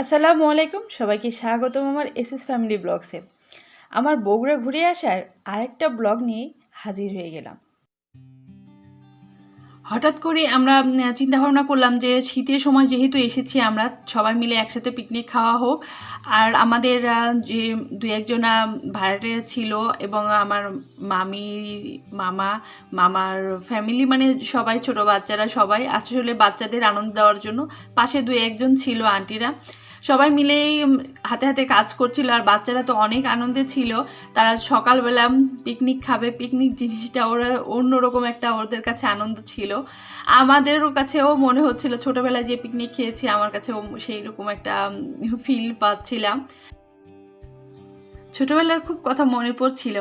আসসালামু আলাইকুম, সবাইকে স্বাগতম আমার এসএস ফ্যামিলি ব্লগসে। আমার বগুড়া ঘুরে আসার আরেকটা ব্লগ নিয়ে হাজির হয়ে গেলাম। হঠাৎ করে আমরা চিন্তা ভাবনা করলাম যে শীতের সময় যেহেতু এসেছি আমরা, সবাই মিলে একসাথে পিকনিক খাওয়া হোক। আর আমাদের যে দু একজনা ভাড়াটে ছিল এবং আমার মামি, মামা, মামার ফ্যামিলি মানে সবাই, ছোট বাচ্চারা সবাই, আসলে বাচ্চাদের আনন্দ দেওয়ার জন্য পাশে দু একজন ছিল আন্টিরা। সবাই মিলেই হাতে হাতে কাজ করছিল আর বাচ্চারা তো অনেক আনন্দে ছিল। তারা সকালবেলা পিকনিক খাবে। পিকনিক জিনিসটা ওরা অন্যরকম একটা ওদের কাছে আনন্দ ছিল। আমাদেরও কাছেও মনে হচ্ছিল, ছোটবেলায় যে পিকনিক খেয়েছি, আমার কাছেও সেই রকম একটা ফিল পাচ্ছিলাম। ছোটবেলার খুব কথা মনে পড়ছিল।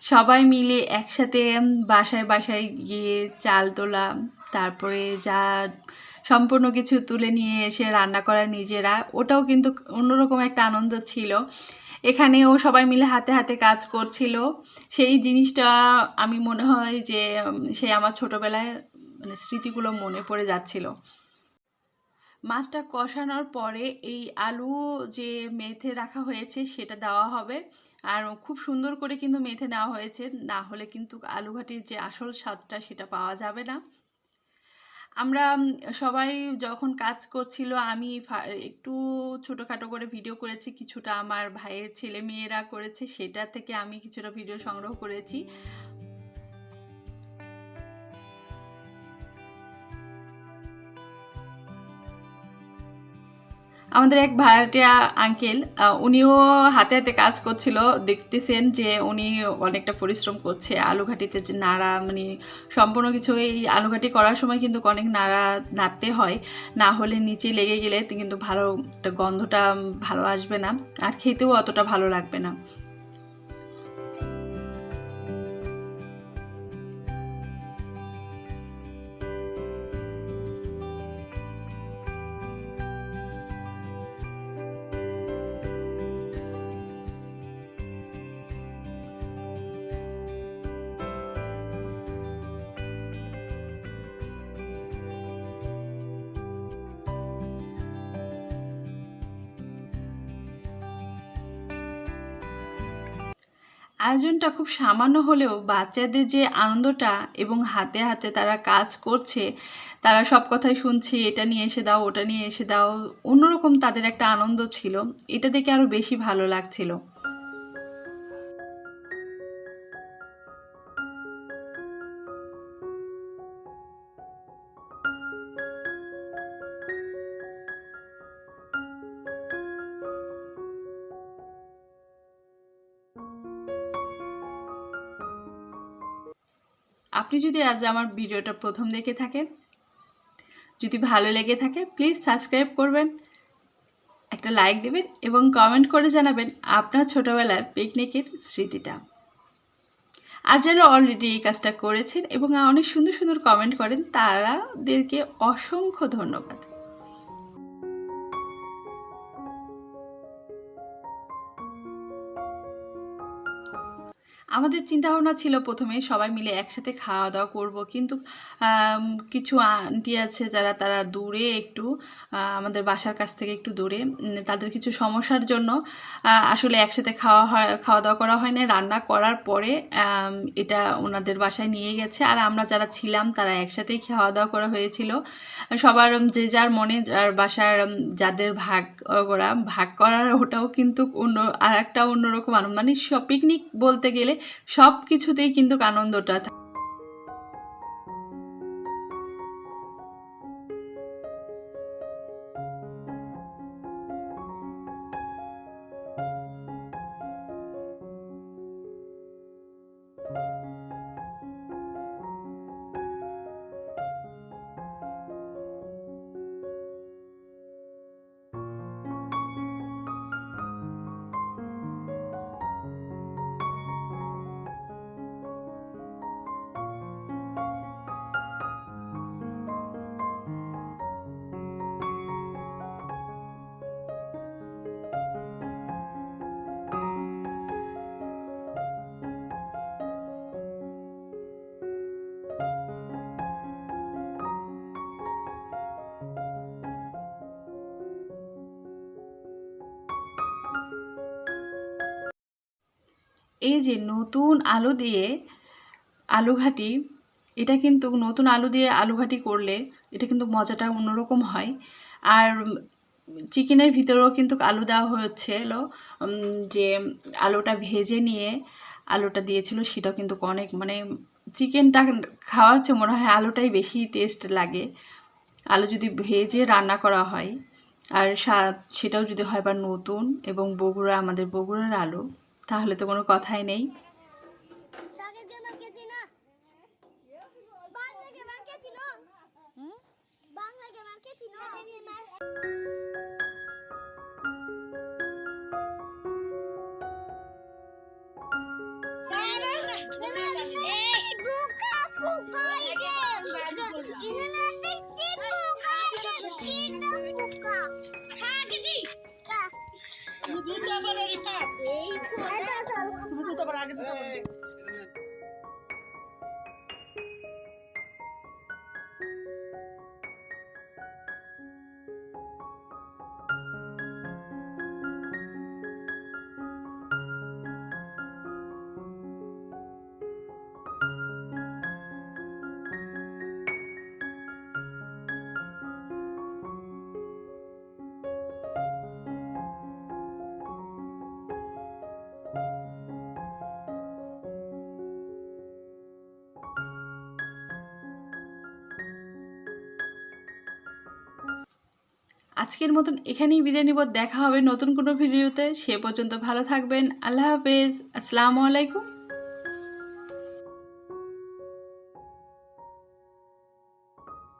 সবাই মিলে একসাথে বাসায় বাসায় গিয়ে চাল তোলা, তারপরে যা সম্পূর্ণ কিছু তুলে নিয়ে এসে রান্না করা নিজেরা। ওটাও কিন্তু অন্যরকম একটা আনন্দ ছিল। এখানেও সবাই মিলে হাতে হাতে কাজ করছিল। সেই জিনিসটা আমি মনে হয় যে সেই আমার ছোটোবেলায় মানে স্মৃতিগুলো মনে পড়ে যাচ্ছিল। মাছটা কষানোর পরে এই আলু যে মেথে রাখা হয়েছে, সেটা দেওয়া হবে। আর খুব সুন্দর করে কিন্তু মেথে নেওয়া হয়েছে। না হলে কিন্তু আলু ঘাটির যে আসল স্বাদটা, সেটা পাওয়া যাবে না। আমরা সবাই যখন কাজ করছিল, আমি একটু ছোটোখাটো করে ভিডিও করেছি, কিছুটা আমার ভাইয়ের ছেলে মেয়েরা করেছে, সেটা থেকে আমি কিছুটা ভিডিও সংগ্রহ করেছি। আমাদের এক ভাড়াটিয়া আঙ্কেল উনিও হাতে হাতে কাজ করছিল। দেখতেছেন যে উনি অনেকটা পরিশ্রম করছে। আলুঘাটিতে যে নাড়া মানে সম্পূর্ণ কিছু এই আলুঘাটি করার সময় কিন্তু অনেক নাড়া নাড়তে হয়। না হলে নিচে লেগে গেলে কিন্তু ভালো গন্ধটা ভালো আসবে না। আর খেতেও অতটা ভালো লাগবে না। আয়োজনটা খুব সামান্য হলেও বাচ্চাদের যে আনন্দটা এবং হাতে হাতে তারা কাজ করছে, তারা সব কথাই শুনছে, এটা নিয়ে এসে দাও, ওটা নিয়ে এসে দাও, অন্যরকম তাদের একটা আনন্দ ছিল। এটা দেখে আরও বেশি ভালো লাগছিল। আপনি যদি আজ আমার ভিডিওটা প্রথম দেখে থাকেন, যদি ভালো লেগে থাকে প্লিজ সাবস্ক্রাইব করবেন, একটা লাইক দেবেন এবং কমেন্ট করে জানাবেন আপনার ছোটবেলার পিকনিকের স্মৃতিটা। আর যারা অলরেডি এই কাজটা করেছেন এবং অনেক সুন্দর সুন্দর কমেন্ট করেন, তারাদেরকে অসংখ্য ধন্যবাদ। আমাদের চিন্তা ভাবনা ছিল প্রথমে সবাই মিলে একসাথে খাওয়া দাওয়া করব, কিন্তু কিছু আন্টি আছে যারা তারা দূরে একটু আমাদের বাসার কাছ থেকে একটু দূরে তাদের কিছু সমস্যার জন্য আসলে একসাথে খাওয়া হয় খাওয়া দাওয়া করা হয় না রান্না করার পরে এটা ওনাদের বাসায় নিয়ে গেছে। আর আমরা যারা ছিলাম, তারা একসাথেই খাওয়া দাওয়া করা হয়েছিল। সবার যে যার মনে, যার বাসার যাদের ভাগ করা ভাগ করার ওটাও কিন্তু অন্য আর একটা অন্যরকম আনন্দ। মানে পিকনিক বলতে গেলে সব কিছুতেই কিন্তু আনন্দটা এই যে নতুন আলু দিয়ে আলু ঘাটি এটা কিন্তু নতুন আলু দিয়ে আলু ঘাটি করলে এটা কিন্তু মজাটা অন্যরকম হয়। আর চিকেনের ভিতরেও কিন্তু আলু দেওয়া হচ্ছিল উম, যে আলুটা ভেজে নিয়ে আলুটা দিয়েছিল সেটাও কিন্তু অনেক মানে চিকেনটা খাওয়া হচ্ছে মনে হয় আলুটাই বেশি টেস্ট লাগে। আলু যদি ভেজে রান্না করা হয় আর সেটাও যদি হয় বা নতুন এবং বগুড়া আমাদের বগুড়ার আলু। তাহলে তো কোনো কথাই নেই। শাকের গেমার কে চিনো বাংলা গেমার কে চিনো বাংলা গেমার কে চিনো দ্রুত আবার রিফাত তুমি দ্রুত আবার আগে দ্রুত আবার আজকের মতন এখানেই বিদায় নিব। দেখা হবে নতুন কোনো ভিডিওতে। সে পর্যন্ত ভালো থাকবেন। আল্লাহ হাফেজ। আসসালামু আলাইকুম।